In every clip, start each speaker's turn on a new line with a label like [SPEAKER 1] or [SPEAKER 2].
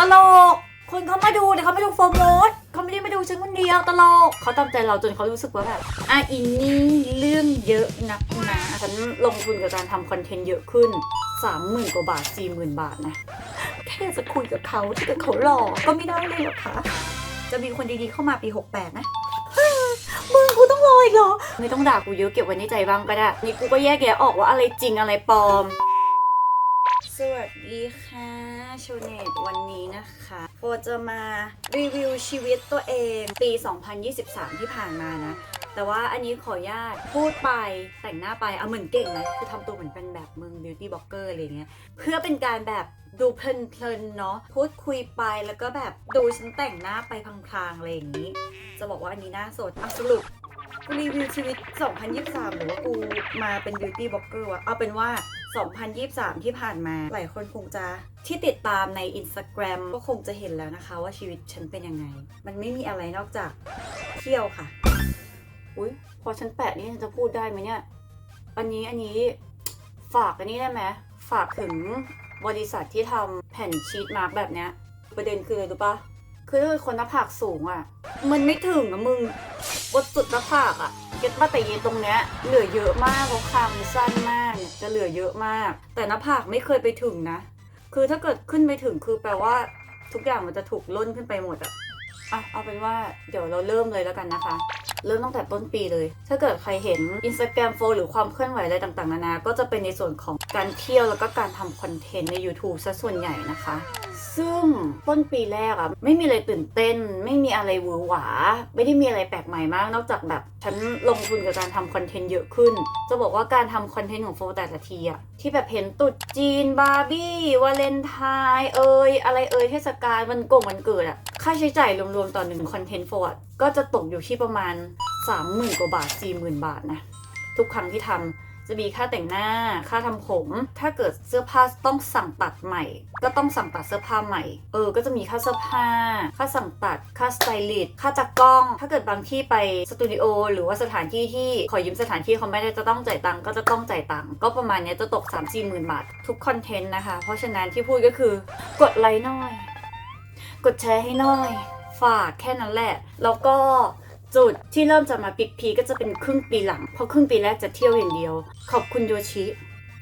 [SPEAKER 1] ตลก คนเขามาดูแต่เขาไม่ดูโฟร์โมดเขาไม่ได้มาดูฉันคนเดียวตลกเขาตามใจเราจนเขารู้สึกว่าแบบอะอินนี่เรื่องเยอะนักนะฉันลงทุนกับการทำคอนเทนต์เยอะขึ้น30,000กว่าบาท40,000บาทนะแค่จะคุยกับเขาที่เขาหลอกก็ไม่ได้เลยหรอคะจะมีคนดีๆเข้ามาปี 68 นะมึงกูต้องรออีกเหรอ ไม่ต้องด่ากูเยอะเก็บไว้ในใจบ้างก็ได้ นี่กูก็แยกแยะออกว่าอะไรจริงอะไรปลอม สวัสดีค่ะ โชเนตวันนี้นะคะโฟจะมารีวิวชีวิตตัวเองปี 2023 ที่ผ่านมานะ แต่ว่าอันนี้ขออนุญาตพูดไปแต่งหน้าไปเอาเหมือนเก่งนะคือทำตัวเหมือนเป็นแบบมึงบิวตี้บล็อกเกอร์อะไรเงี้ย เพื่อเป็นการแบบดูเพลินๆเนาะพูดคุยไปแล้วก็แบบดูฉันแต่งหน้าไปพลางๆอะไรอย่างนี้ จะบอกว่าอันนี้หน้าสดอะสรุป กูรีวิวชีวิต 2023 หรือว่ากูมาเป็นบิวตี้บล็อกเกอร์วะเอาเป็นว่า 2023 ที่ผ่านมาหลายคนคงจะที่ติดตามใน Instagram ก็คงจะเห็นแล้วนะคะว่าชีวิตฉันเป็นยังไง มันไม่มีอะไรนอกจากเที่ยวค่ะ อุ้ยพอฉันแปะนี่ฉันจะพูดได้ไหมเนี่ย อันนี้อันนี้ฝากอันนี้ได้ไหมฝากถึงบริษัทที่ทำแผ่นชีตมาร์กแบบเนี้ยประเด็นคืออะไรรู้ปะคือถ้าคนหน้าผากสูงอะ่ะ มันไม่ถึงอะมึง บนสุดหน้าผากอะ่ะเก็ตมาแต่เย็นตรงเนี้ยเหลือเยอะมากเพราะคางมันสั้นมากเนี่ยจะเหลือเยอะมาก แต่หน้าผากไม่เคยไปถึงนะ คือถ้าเกิดขึ้นไปถึงคือแปลว่า ทุกอย่างมันจะถูกล่นขึ้นไปหมดอะอะเอาเป็นว่าเดี๋ยวเราเริ่มเลยแล้วกันนะคะ เริ่มตั้งแต่ต้นปีเลย ถ้าเกิดใครเห็น Instagram โฟหรือความเคลื่อนไหวอะไรต่างๆนานา ก็จะเป็นในส่วนของการเที่ยวแล้วก็การทำคอนเทนต์ใน YouTube ซะส่วนใหญ่นะคะ ซึ่งต้นปีแรกอะไม่มีอะไรตื่นเต้น ไม่มีอะไรหวือหวา ไม่ได้มีอะไรแปลกใหม่มาก นอกจากแบบฉันลงทุนกับการทำคอนเทนต์เยอะขึ้น จะบอกว่าการทำคอนเทนต์ของโฟแต่ละทีอะที่แบบเห็นตุดจีนบาร์บี้วาเลนไทน์เอยอะไรเอยเทศกาลวันกงวันเกิดอะค่าใช้จ่ายรวมๆต่อหนึ่งคอนเทนต์โฟก็จะตกอยู่ที่ประมาณ 30,000กว่าบาท40,000 บาทนะทุกครั้งที่ทำ จะมีค่าแต่งหน้า ค่าทำผม ถ้าเกิดเสื้อผ้าต้องสั่งตัดใหม่ ก็ต้องสั่งตัดเสื้อผ้าใหม่ เออ ก็จะมีค่าเสื้อผ้า ค่าสั่งตัด ค่าสไตลิสต์ ค่าจักกล้อง ถ้าเกิดบางที่ไปสตูดิโอหรือว่าสถานที่ที่ขอยืมสถานที่เขาไม่ได้จะต้องจ่ายตังค์ก็จะต้องจ่ายตังค์ ก็ประมาณนี้จะตก 3 4หมื่นบาททุกคอนเทนต์นะคะ เพราะฉะนั้นที่พูดก็คือกดไลค์หน่อย กดแชร์ให้หน่อย ฝากแค่นั้นแหละ แล้วก็ จุดที่เริ่มจะมาปิกพีก็จะเป็นครึ่งปีหลัง เพราะครึ่งปีแรกจะเที่ยวอย่างเดียว ขอบคุณโยชิ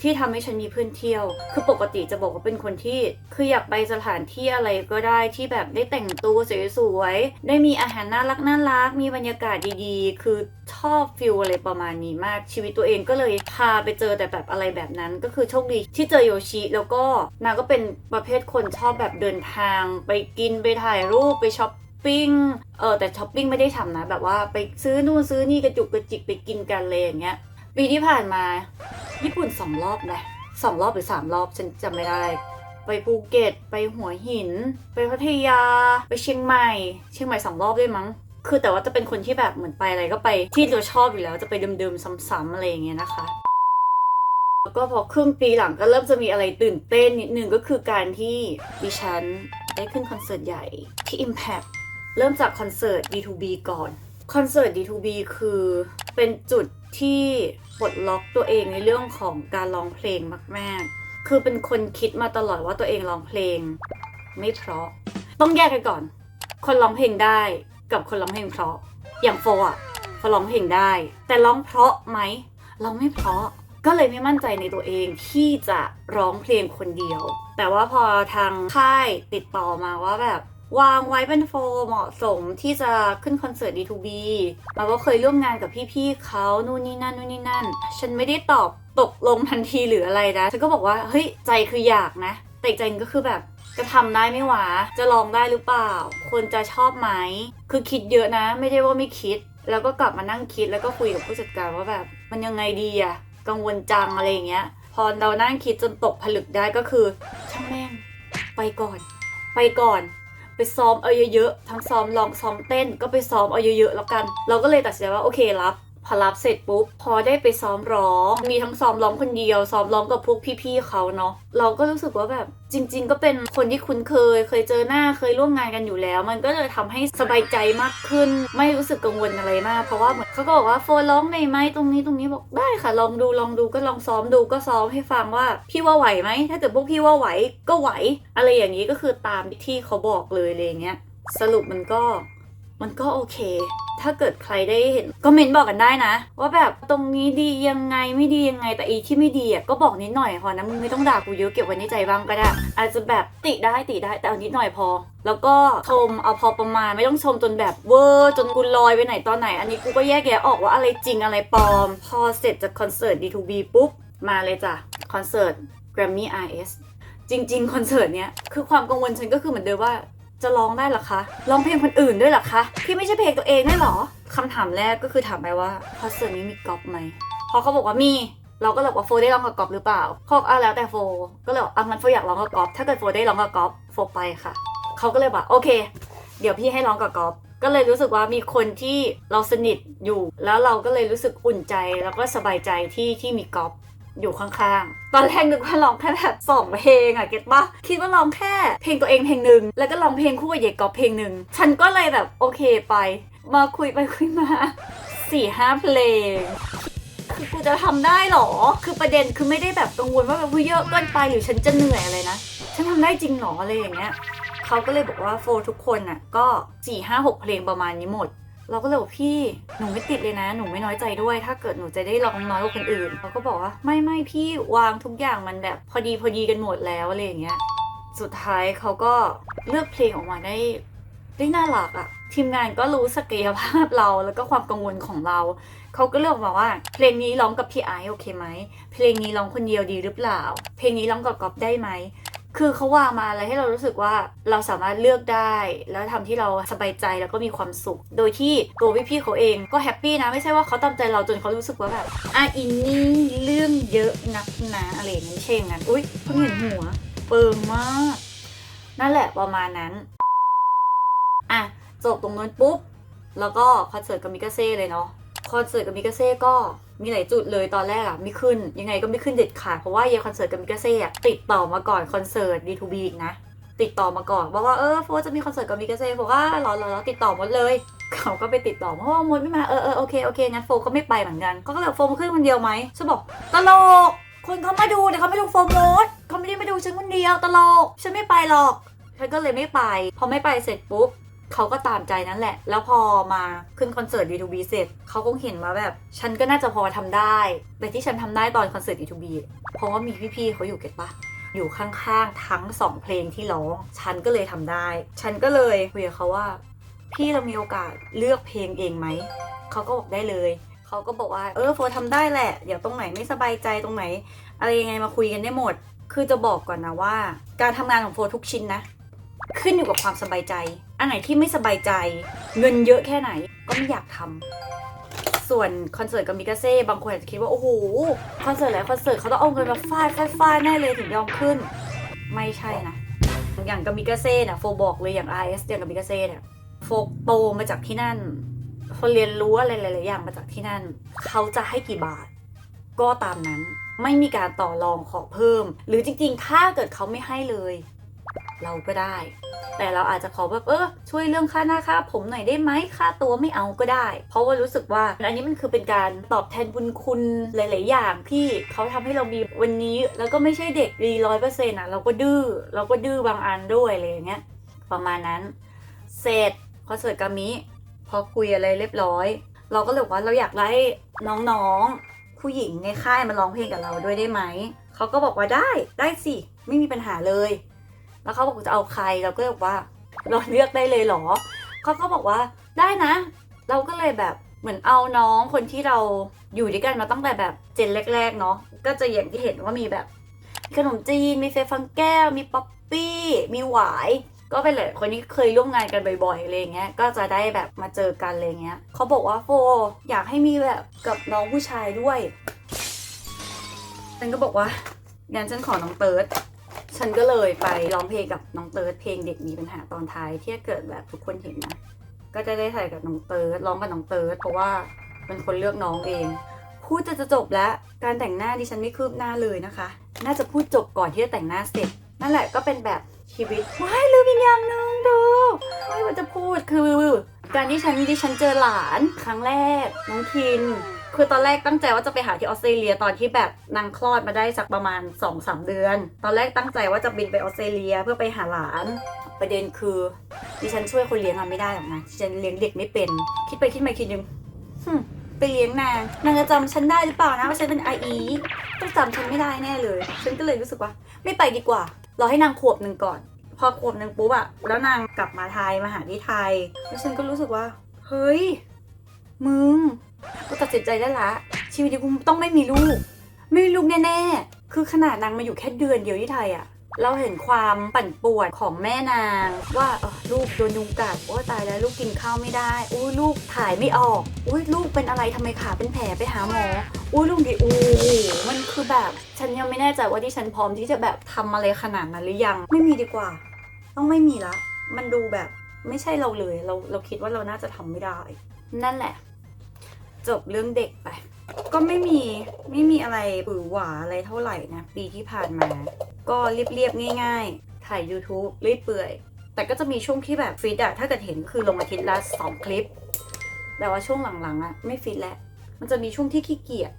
[SPEAKER 1] ที่ทำให้ฉันมีเพื่อนเที่ยว คือปกติจะบอกว่าเป็นคนที่ คืออยากไปสถานที่อะไรก็ได้ที่แบบได้แต่งตัวสวยๆ ได้มีอาหารน่ารักน่ารัก มีบรรยากาศดีๆ คือชอบฟิลอะไรประมาณนี้มาก ชีวิตตัวเองก็เลยพาไปเจอแต่แบบอะไรแบบนั้น ก็คือโชคดีที่เจอโยชิ แล้วก็นางก็เป็นประเภทคนชอบแบบเดินทาง ไปกินไปถ่ายรูปไปช้อป ปิ้ง เออแต่ช้อปปิ้งไม่ได้ทำนะ แบบว่าไปซื้อนู่นซื้อนี่กระจุกกระจิกไปกินกันเลยอย่างเงี้ย ปีที่ผ่านมา ญี่ปุ่นสองรอบนะสองรอบหรือสามรอบฉันจำไม่ได้ ไปภูเก็ต ไปหัวหิน ไปพัทยา ไปเชียงใหม่ เชียงใหม่สองรอบด้วยมั้ง คือแต่ว่าจะเป็นคนที่แบบเหมือนไปอะไรก็ไปที่เราชอบอยู่แล้วจะไปเดิมๆซ้ำๆอะไรอย่างเงี้ยนะคะแล้วก็พอครึ่งปีหลังก็เริ่มจะมีอะไรตื่นเต้นนิดนึงก็คือการที่ดิฉันได้ขึ้นคอนเสิร์ตใหญ่ที่ Impact เริ่มจากคอนเสิร์ต D2B ก่อน คอนเสิร์ต D2B คือเป็นจุดที่ปลดล็อกตัวเองในเรื่องของการร้องเพลงมาก ๆ คือเป็นคนคิดมาตลอดว่าตัวเองร้องเพลง ไม่เพราะ ต้องแยกกันก่อน คนร้องเพลงได้กับคนร้องเพลงเพราะ อย่างโฟอะโฟร้องเพลงได้ แต่ร้องเพราะไหมร้องไม่เพราะ ก็เลยไม่มั่นใจในตัวเองที่จะร้องเพลงคนเดียว แต่ว่าพอทางค่ายติดต่อมาว่าแบบ วางไว้เป็นโฟเหมาะสมที่จะขึ้นคอนเสิร์ต D2B มาก็เคยร่วมงานกับพี่ๆเขานู่นนี่นั่นนู่นนี่นั่น ฉันไม่ได้ตอบตกลงทันทีหรืออะไรนะ ฉันก็บอกว่า เฮ้ย ใจคืออยากนะ แต่ใจก็คือแบบจะทำได้ไหมวะจะลองได้หรือเปล่า คนจะชอบไหม คือคิดเยอะนะ ไม่ได้ว่าไม่คิด แล้วก็กลับมานั่งคิดแล้วก็คุยกับผู้จัดการว่าแบบ มันยังไงดีอะกังวลจังอะไรอย่างเงี้ย พอเรานั่งคิดจนตกผลึกได้ก็คือ ช่างแม่ง ไปก่อน ไปก่อน ไปซ้อมเอาเยอะๆ ทั้งซ้อมลองซ้อมเต้นก็ไปซ้อมเอาเยอะๆแล้วกัน เราก็เลยตัดสินใจว่าโอเครับ พอรับเสร็จปุ๊บพอได้ไปซ้อมร้อง มีทั้งซ้อมร้องคนเดียวซ้อมร้องกับพวกพี่ๆเขาเนาะเราก็รู้สึกว่าแบบจริง ๆ ก็เป็นคนที่คุ้นเคย เคยเจอหน้าเคยร่วมงานกันอยู่แล้ว มันก็เลยทำให้สบายใจมากขึ้น ไม่รู้สึกกังวลอะไรมาก เพราะว่าเหมือนเขาก็บอกว่าโฟนร้องได้ไหมตรงนี้ตรงนี้บอกได้ค่ะ ลองดูลองดูก็ลองซ้อมดูก็ซ้อมให้ฟังว่าพี่ว่าไหวไหมถ้าเกิดพวกพี่ว่าไหวก็ไหว อะไรอย่างนี้ก็คือตามที่เขาบอกเลยอะไรเงี้ยสรุปมันก็มันก็โอเค ถ้าเกิดใครได้เห็นก็เมนบอกกันได้นะ ว่าแบบตรงนี้ดียังไงไม่ดียังไงแต่อีที่ไม่ดีอะก็บอกนิดหน่อยพอนะมึงไม่ต้องด่ากูเยอะเก็บไว้ในใจบ้างก็ได้ อาจจะแบบติได้ติได้แต่เอานิดหน่อยพอ แล้วก็ชมเอาพอประมาณไม่ต้องชมจนแบบเวอร์จนกูลอยไปไหนตอนไหน อันนี้กูก็แยกแยะออกว่าอะไรจริงอะไรปลอม พอเสร็จจากคอนเสิร์ต D2B ปุ๊บมาเลยจ้ะคอนเสิร์ต Grammy RS จริง ๆ คอนเสิร์ตเนี้ยคือความกังวลฉันก็คือเหมือนเดิมว่า จะร้องได้หรอคะ ร้องเพลงคนอื่นด้วยหรอคะ ที่ไม่ใช่เพลงตัวเองได้หรอคำถามแรกก็คือถามไปว่าคอนเสิร์ตนี้มีก๊อปไหมพอเขาบอกว่ามี เราก็เลยบอกว่าโฟได้ร้องกับก๊อปหรือเปล่าเขาบอกอะแล้วแต่โฟ ก็เลยบอกอะงั้นโฟอยากร้องกับก๊อป ถ้าเกิดโฟได้ร้องกับก๊อปโฟไปค่ะ เขาก็เลยบอกโอเค เดี๋ยวพี่ให้ร้องกับก๊อปก็เลยรู้สึกว่ามีคนที่เราสนิทอยู่ แล้วเราก็เลยรู้สึกอุ่นใจแล้วก็สบายใจที่ที่มีก๊อป อยู่ข้างๆ ตอนแรกนึกว่าร้องแค่แบบสองเพลงอะเก็ตปะคิดว่าร้องแค่เพลงตัวเองเพลงหนึ่งแล้วก็ร้องเพลงคู่กับเยกอฟเพลงหนึ่งฉันก็เลยแบบโอเคไป มาคุยไปคุยมาสี่ห้าเพลงคือกูจะทำได้เหรอ คือประเด็นคือไม่ได้แบบกังวลว่าแบบเฮ้ยเยอะเกินไปหรือฉันจะเหนื่อยอะไรนะ ฉันทำได้จริงเหรออะไรอย่างเงี้ยเขาก็เลยบอกว่าโฟทุกคนน่ะก็สี่ห้าหกเพลงประมาณนี้หมด เราก็เลยบอกพี่หนูไม่ติดเลยนะ หนูไม่น้อยใจด้วย ถ้าเกิดหนูจะได้ร้องน้อยกว่าคนอื่นเขาก็บอกว่าไม่ไม่พี่วางทุกอย่างมันแบบพอดีพอดีกันหมดแล้วอะไรอย่างเงี้ยสุดท้ายเขาก็เลือกเพลงออกมาได้ได้น่ารักอะทีมงานก็รู้ศักยภาพเราแล้วก็ความกังวลของเรา เขาก็เลือกมาว่า เพลงนี้ร้องกับพี่ไอซ์โอเคไหม เพลงนี้ร้องคนเดียวดีหรือเปล่า เพลงนี้ร้องกับก๊อฟได้ไหม คือเขาวางมาอะไรให้เรารู้สึกว่าเราสามารถเลือกได้ แล้วทำที่เราสบายใจแล้วก็มีความสุข โดยที่ตัวพี่ๆเขาเองก็แฮปปี้นะไม่ใช่ว่าเขาตามใจเราจนเขารู้สึกว่าแบบอะอินนี่เรื่องเยอะนักนะอะไรอย่างนี้ไม่ใช่อย่างนั้นอุ้ยเพิ่งเห็นหัว เปิงมาก นั่นแหละประมาณนั้นอะจบตรงนั้นปุ๊บแล้วก็คอนเสิร์ตกับมิกาเซ่เลยเนาะ คอนเสิร์ตกับมิกาเซ่ก็มีหลายจุดเลยตอนแรกอะไม่ขึ้น ยังไงก็ไม่ขึ้นเด็ดขาดเพราะว่าเยคอนเสิร์ตกับมิกาเซ่ติดต่อมาก่อนคอนเสิร์ต D2B อีกนะ ติดต่อมาก่อนบอกว่าเออโฟร์จะมีคอนเสิร์ตกับมิกาเซ่บอกว่ารอรอรอติดต่อหมดเลยเขาก็ไปติดต่อเพราะว่ามดไม่มาเออเออโอเคโอเคงั้นโฟก็ไม่ไปเหมือนกันก็เลยโฟมาขึ้นคนเดียวไหมฉันบอกตลกคนเขามาดูแต่เขาไม่ดูโฟมมดเขาไม่ได้มาดูฉันคนเดียวตลกฉันไม่ไปหรอกฉันก็เลยไม่ไป พอไม่ไปเสร็จปุ๊บ เขาก็ตามใจนั่นแหละ แล้วพอมาขึ้นคอนเสิร์ต D2B เสร็จเขาคงเห็นว่าแบบ ฉันก็น่าจะพอทำได้แต่ที่ฉันทำได้ตอนคอนเสิร์ต D2B เพราะว่ามีพี่ๆเขาอยู่เก็ตปะอยู่ข้างๆ ทั้งสองเพลงที่ร้อง ฉันก็เลยทำได้ ฉันก็เลยคุยกับเขาว่า พี่เรามีโอกาสเลือกเพลงเองไหม เขาก็บอกได้เลย เขาก็บอกว่า เออโฟร์ทำได้แหละ เดี๋ยวตรงไหนไม่สบายใจตรงไหน อะไรยังไงมาคุยกันได้หมด คือจะบอกก่อนนะว่า การทำงานของโฟทุกชิ้นนะ ขึ้นอยู่กับความสบายใจ อันไหนที่ไม่สบายใจ เงินเยอะแค่ไหนก็ไม่อยากทำส่วนคอนเสิร์ตกับมิกาเซ่บางคนอาจจะคิดว่าโอ้โหคอนเสิร์ตหลายคอนเสิร์ตเขาต้องเอาเงินมาฟาดฟาดฟาดแน่เลยถึงยอมขึ้น ไม่ใช่นะอย่างกับมิกาเซ่เนี่ยโฟบอกเลยอย่าง RS อย่างกับมิกาเซ่เนี่ยโฟโตมาจากที่นั่นโฟเรียนรู้อะไรหลาย ๆ อย่างมาจากที่นั่น เขาจะให้กี่บาท ก็ตามนั้นไม่มีการต่อรองขอเพิ่ม หรือจริง ๆ ถ้าเกิดเขาไม่ให้เลย เราก็ได้ แต่เราอาจจะขอแบบเออช่วยเรื่องค่าหน้าค่าผมหน่อยได้ไหมค่าตัวไม่เอาก็ได้ เพราะว่ารู้สึกว่าอันนี้มันคือเป็นการตอบแทนบุญคุณหลาย ๆ อย่างที่เขาทำให้เรามีวันนี้ แล้วก็ไม่ใช่เด็กดีร้อยเปอร์เซ็นต์อะเราก็ดื้อเราก็ดื้อบางอันด้วยอะไรอย่างเงี้ยประมาณนั้น เสร็จคอนเสิร์ตกามิพอคุยอะไรเรียบร้อย เราก็เลยว่าเราอยากได้น้องๆ ผู้หญิงในค่ายมาร้องเพลงกับเราด้วยได้ไหม เขาก็บอกว่าได้ได้สิ ไม่มีปัญหาเลย แล้วเขาบอกจะเอาใครเราก็เลยบอกว่าเราเลือกได้เลยเหรอเขาก็บอกว่าได้นะ เราก็เลยแบบเหมือนเอาน้องคนที่เราอยู่ด้วยกันมาตั้งแต่แบบเจนแรก ๆ เนาะก็จะอย่างที่เห็นว่ามีแบบ ขนมจีนมีเฟฟังแก้ว มีป๊อปปี้ มีหวาย ก็เป็นหลายคนที่เคยร่วมงานกันบ่อยๆอะไรอย่างเงี้ยก็จะได้แบบมาเจอกันอะไรเงี้ยเขาบอกว่าโฟอยากให้มีแบบกับน้องผู้ชายด้วยฉันก็บอกว่างั้นฉันขอน้องเติร์ด ฉันก็เลยไปร้องเพลงกับน้องเติร์ดเพลงเด็กมีปัญหาตอนท้ายที่เกิดแบบทุกคนเห็นนะก็จะได้ถ่ายกับน้องเติร์ดร้องกับน้องเติร์ดเพราะว่าเป็นคนเลือกน้องเอง พูดจะจะจบแล้วการแต่งหน้าดิฉันไม่คืบหน้าเลยนะคะ น่าจะพูดจบก่อนที่จะแต่งหน้าเสร็จ นั่นแหละก็เป็นแบบชีวิตว้ายลืมอีกอย่างหนึ่งดูไม่ว่าจะพูดคือการที่ฉันดิฉันเจอหลานครั้งแรกน้องคิน คือตอนแรกตั้งใจว่าจะไปหาที่ออสเตรเลียตอนที่แบบนางคลอดมาได้สักประมาณ2-3เดือน ตอนแรกตั้งใจว่าจะบินไปออสเตรเลียเพื่อไปหาหลาน ประเด็นคือดิฉันช่วยคนเลี้ยงอะไม่ได้หรอกนะดิฉันเลี้ยงเด็กไม่เป็น คิดไปคิดมาคิดนึงไปเลี้ยงนางนางจะจำฉันได้หรือเปล่านะว่าฉันเป็นไออีต้องจำฉันไม่ได้แน่เลย ฉันก็เลยรู้สึกว่า ไม่ไปดีกว่า รอให้นางขวบหนึ่งก่อน พอขวบหนึ่งปุ๊บอะแล้วนางกลับมาไทยมาหาที่ไทย แล้วฉันก็รู้สึกว่า เฮ้ย มึงกูตัดสินใจได้ละ ชีวิตนี้กูต้องไม่มีลูก ไม่มีลูกแน่ๆ คือขนาดนางมาอยู่แค่เดือนเดียวที่ไทยอะเราเห็นความปั่นป่วนของแม่นาง ว่าลูกโดนยุงกัดโอ้ตายแล้วลูกกินข้าวไม่ได้อุ้ยลูกถ่ายไม่ออกอุ้ยลูกเป็นอะไรทำไมขาเป็นแผลไปหาหมออุ้ยลูกดิอู้มันคือแบบฉันยังไม่แน่ใจว่าที่ฉันพร้อมที่จะแบบทำอะไรขนาดนั้นหรือยัง ไม่มีดีกว่า ต้องไม่มีละ มันดูแบบไม่ใช่เราเลยเราเราคิดว่าเราน่าจะทำไม่ได้ นั่นแหละ จบเรื่องเด็กไป ก็ไม่มีไม่มีอะไรปือหวาอะไรเท่าไหร่นะ ปีที่ผ่านมา ก็เรียบๆง่าย ๆ ถ่าย YouTube เรื่อยเปื่อย แต่ก็จะมีช่วงที่แบบฟิตอะถ้าเกิดเห็นคือลงอาทิตย์ละสองคลิป แต่ว่าช่วงหลังๆอะไม่ฟิตแล้ว มันจะมีช่วงที่ขี้เกียจ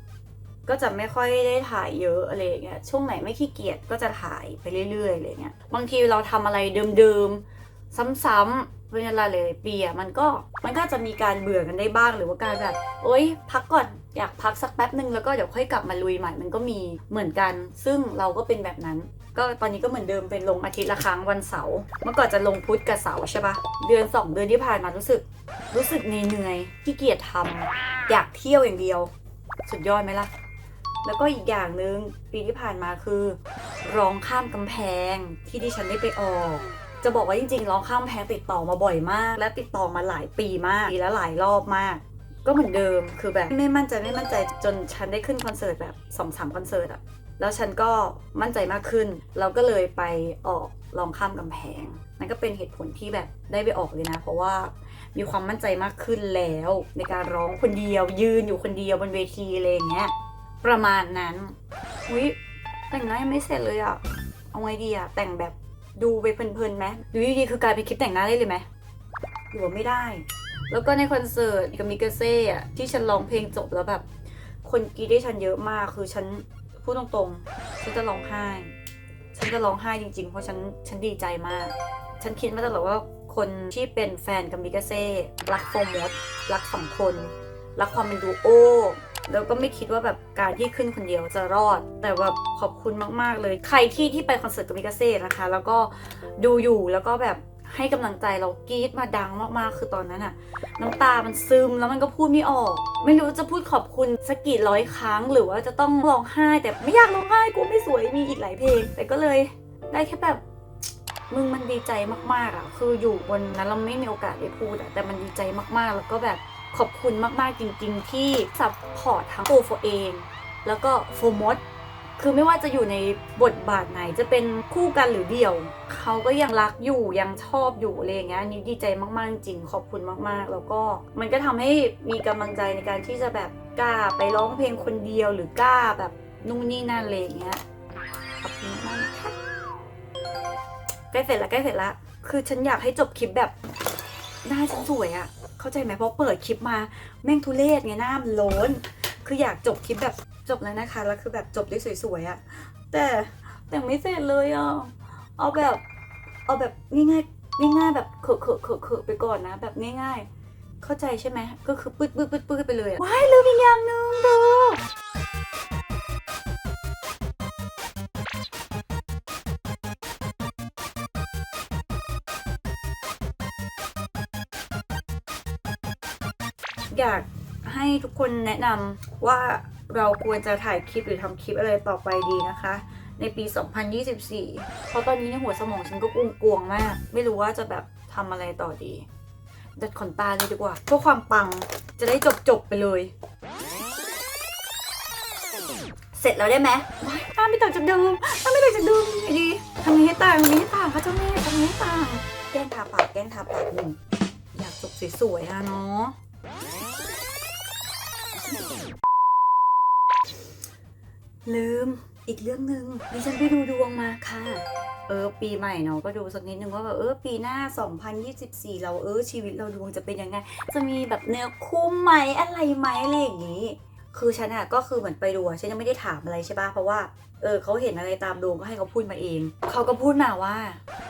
[SPEAKER 1] ก็จะไม่ค่อยได้ถ่ายเยอะอะไรเงี้ย ช่วงไหนไม่ขี้เกียจก็จะถ่ายไปเรื่อยๆอะไรเงี้ย บางทีเราทำอะไรเดิมๆ ซ้ำๆเป็นเวลาหลายๆปีอะมันก็มันก็จะมีการเบื่อกันได้บ้างหรือว่าการแบบโอ๊ยพักก่อนอยากพักสักแป๊บหนึ่งแล้วก็เดี๋ยวค่อยกลับมาลุยใหม่มันก็มีเหมือนกัน ซึ่งเราก็เป็นแบบนั้น ก็ตอนนี้ก็เหมือนเดิมเป็นลงอาทิตย์ละครั้งวันเสาร์เมื่อก่อนจะลงพุธกับเสาร์ใช่ปะเดือนสองเดือนที่ผ่านมารู้สึก รู้สึกเหนื่อยๆขี้เกียจทำอยากเที่ยวอย่างเดียว สุดยอดไหมล่ะแล้วก็อีกอย่างหนึ่งปีที่ผ่านมาคือ ร้องข้ามกำแพงที่ดิฉันได้ไปออก จะบอกว่าจริงๆร้องข้ามแพงติดต่อมาบ่อยมาก และติดต่อมาหลายปีมากปีละหลายรอบมาก ก็เหมือนเดิมคือแบบไม่มั่นใจไม่มั่นใจจนฉันได้ขึ้นคอนเสิร์ตแบบสองสามคอนเสิร์ตอะแล้วฉันก็มั่นใจมากขึ้น เราก็เลยไปออกลองข้ามกำแพง นั่นก็เป็นเหตุผลที่แบบได้ไปออกเลยนะ เพราะว่ามีความมั่นใจมากขึ้นแล้ว ในการร้องคนเดียวยืนอยู่คนเดียวบนเวทีอะไรอย่างเงี้ยประมาณนั้นอุ้ยแต่งหน้ายังไม่เสร็จเลยอะเอาไงดีอะแต่งแบบ ดูไปเพลินๆไหมดูดีๆคือกลายเป็นคลิปแต่งหน้าได้เลยไหมหรือว่าไม่ได้ แล้วก็ในคอนเสิร์ตกับมิกเซ่อะที่ฉันร้องเพลงจบแล้วแบบ คนกรีดได้ฉันเยอะมากคือฉันพูดตรงๆ ฉันจะร้องไห้ ฉันจะร้องไห้จริงๆ เพราะฉันฉันดีใจมาก ฉันคิดมาตลอดว่าคนที่เป็นแฟนกับมิกเซ่รักโฟมดรักสองคน รักความเป็นดูโอ แล้วก็ไม่คิดว่าแบบการที่ขึ้นคนเดียวจะรอด แต่แบบขอบคุณมาก ๆ เลย ใครที่ที่ไปคอนเสิร์ตกับมิกาเซ่นะคะ แล้วก็ดูอยู่แล้วก็แบบให้กำลังใจเรากรี๊ดมาดังมากๆ คือตอนนั้นอะน้ำตามันซึมแล้วมันก็พูดไม่ออก ไม่รู้จะพูดขอบคุณสักกี่ร้อยครั้ง หรือว่าจะต้องร้องไห้ แต่ไม่อยากร้องไห้กูไม่สวยมีอีกหลายเพลง แต่ก็เลยได้แค่แบบมึงมันดีใจมากๆอะคืออยู่บนนั้นเราไม่มีโอกาสได้พูดอะแต่มันดีใจมากๆ แล้วก็แบบ ขอบคุณมากๆจริง ๆ ที่ซัพพอร์ตทั้งตัวโฟเอง แล้วก็โฟมดคือไม่ว่าจะอยู่ในบทบาทไหนจะเป็นคู่กันหรือเดี่ยว เขาก็ยังรักอยู่ยังชอบอยู่อะไรอย่างเงี้ยนี้ดีใจมากๆจริงขอบคุณมากๆ แล้วก็มันก็ทำให้มีกำลังใจในการที่จะแบบกล้าไปร้องเพลงคนเดียวหรือกล้าแบบนู่นนี่นั่นอะไรอย่างเงี้ยขอบคุณมากๆนะใกล้เสร็จล้วใกล้เสร็จล้วคือฉันอยากให้จบคลิปแบบ หน้าฉันสวยอะเข้าใจไหมเพราะเปิดคลิปมาแม่งทุเรศไงหน้ามันโล้น คืออยากจบคลิปแบบจบแล้วนะคะแล้วคือแบบจบได้สวยๆอะแต่แต่ไม่เสร็จเลยอะเอาแบบเอาแบบง่ายๆง่ายๆแบบเขอะเขอะเขอะเขอะไปก่อนนะ แบบง่าย ๆ เข้าใจใช่ไหมก็คือปืดปืดปืดปืดไปเลยอะว้ายลืมอีกอย่างหนึ่งเด้อ อยากให้ทุกคนแนะนำว่าเราควรจะถ่ายคลิปหรือทำคลิปอะไรต่อไปดีนะคะ ในปี 2024 เพราะตอนนี้ในหัวสมองฉันก็กุ้งกวงมาก ไม่รู้ว่าจะแบบทำอะไรต่อดี ดัดขนตาเลยดีกว่า เพื่อความปังจะได้จบจบไปเลย เสร็จแล้วได้ไหมว้าไม่ต่างจากเดิมหน้าไม่ต่างจากเดิมดีทำไงให้ต่างทำไงให้ต่างคะเจ้าแม่ทำไงให้ต่าง แก้งทาปากแก้งทาปากหนึ่งอยากจบสวยๆอะเนาะ ลืมอีกเรื่องหนึ่งดิฉันไปดูดวงมาค่ะ เออ ปีใหม่เนาะก็ดูสักนิดนึงว่าแบบเออปีหน้า 2024 เราเออชีวิตเราดวงจะเป็นยังไง จะมีแบบเนื้อคู่ไหมอะไรไหมอะไรอย่างนี้ คือฉันอะก็คือเหมือนไปดูฉันยังไม่ได้ถามอะไรใช่ปะเพราะว่าเออเขาเห็นอะไรตามดวงก็ให้เขาพูดมาเอง เขาก็พูดมาว่า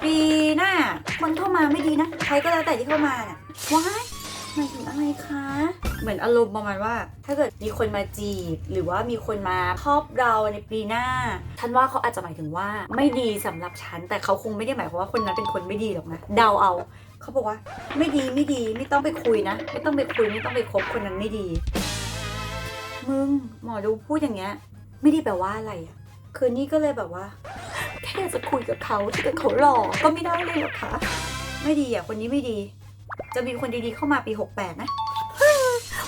[SPEAKER 1] ปีหน้าคนเข้ามาไม่ดีนะใครก็แล้วแต่ที่เข้ามาน่ะว้าย หมายถึงอะไรคะ เหมือนอารมณ์ประมาณว่า ถ้าเกิดมีคนมาจีบ หรือว่ามีคนมาชอบเราในปีหน้าฉันว่าเขาอาจจะหมายถึงว่าไม่ดีสำหรับฉัน แต่เขาคงไม่ได้หมายความว่าคนนั้นเป็นคนไม่ดีหรอกนะเดาเอาเขาบอกว่า ไม่ดีไม่ดีไม่ต้องไปคุยนะ ไม่ต้องไปคุยไม่ต้องไปคบคนนั้นไม่ดี มึงหมอดูพูดอย่างเงี้ย ไม่ได้แปลว่าอะไรอะคืนนี้ก็เลยแบบว่าแค่อยากจะคุยกับเขาถ้าเกิดเขาหล่อก็ไม่ได้เลยหรอคะไม่ดีอะคนนี้ไม่ดี จะมีคนดีๆเข้ามาปี 68 นะ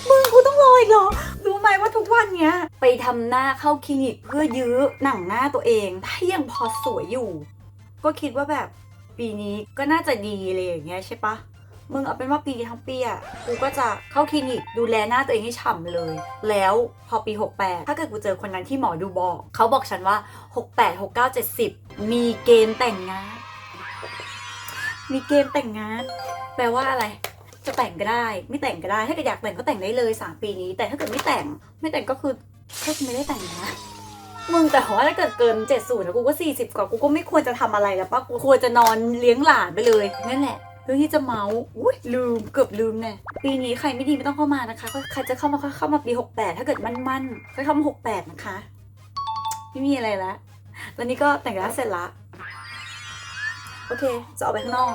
[SPEAKER 1] มึงกูต้องรออีกเหรอ รู้ไหมว่าทุกวันเนี้ย ไปทำหน้าเข้าคลินิกเพื่อยื้อหนังหน้าตัวเอง ถ้ายังพอสวยอยู่ ก็คิดว่าแบบปีนี้ก็น่าจะดีเลยอย่างเงี้ยใช่ปะมึงเอาเป็นว่าปีทั้งปีอะกูก็จะเข้าคลินิกดูแลหน้าตัวเองให้ฉ่ำเลย แล้วพอปี 68 ถ้าเกิดกูเจอคนนั้นที่หมอดูบอก เขาบอกฉันว่า 68 69 70 มีเกณฑ์แต่งงาน มีเกณฑ์แต่งงาน แปลว่าอะไร จะแต่งก็ได้ ไม่แต่งก็ได้ ถ้าเกิดอยากแต่งก็แต่งได้เลย 3 ปีนี้ แต่ถ้าเกิดไม่แต่ง ไม่แต่งก็คือก็ไม่ได้แต่งนะมึงแต่ว่าถ้าเกิดเกิน70แล้วกูก็40กว่ากูก็ไม่ควรจะทำอะไรแล้วปะกูควรจะนอนเลี้ยงหลานไปเลยนั่นแหละเรื่องที่จะเมาส์อุ้ยลืมเกือบลืมแน่ปีนี้ใครไม่ดีไม่ต้องเข้ามานะคะใครจะเข้ามาเข้ามาปี68 ถ้าเกิดมั่นๆก็เข้ามา68 นะคะ ไม่มีอะไรละแล้วนี่ก็แต่งหน้าเสร็จละ โอเค จะออกไปข้างนอก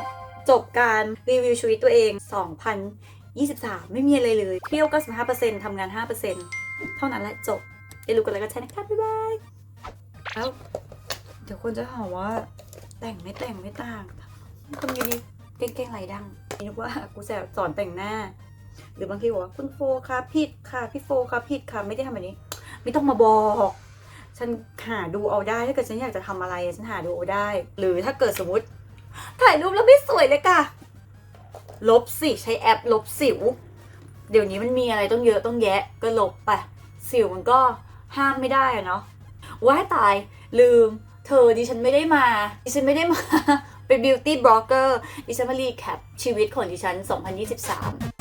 [SPEAKER 1] จบการรีวิวชีวิตตัวเอง 2023 ไม่มีอะไรเลย เที่ยว 95%ทำงาน 5%เท่านั้นแหละจบอย่าลืมกดไลค์กดแชร์นะคะบ๊ายบายแล้วเดี๋ยวคนจะหามว่า แต่งไม่แต่งไม่ต่างทำไงดีเก่งๆไรดังนึกว่ากูแสสอนแต่งหน้า หรือบางทีบอกว่าคุณโฟคะผิดค่ะพี่โฟคะผิดค่ะไม่ได้ทำแบบนี้ ไม่ต้องมาบอก ฉันหาดูเอาได้ถ้าเกิดฉันอยากจะทำอะไรฉันหาดูเอาได้ หรือถ้าเกิดสมมติ ถ่ายรูปแล้วไม่สวยเลยค่ะ ลบสิใช้แอปลบสิว เดี๋ยวนี้มันมีอะไรต้องเยอะต้องแยะก็ลบไป สิวมันก็ห้ามไม่ได้อะเนาะว้ายตายลืม เธอดิฉันไม่ได้มา ดิฉันไม่ได้มา เป็นบิวตี้บล็อกเกอร์ดิฉันมารีแคปชีวิตของดิฉัน 2023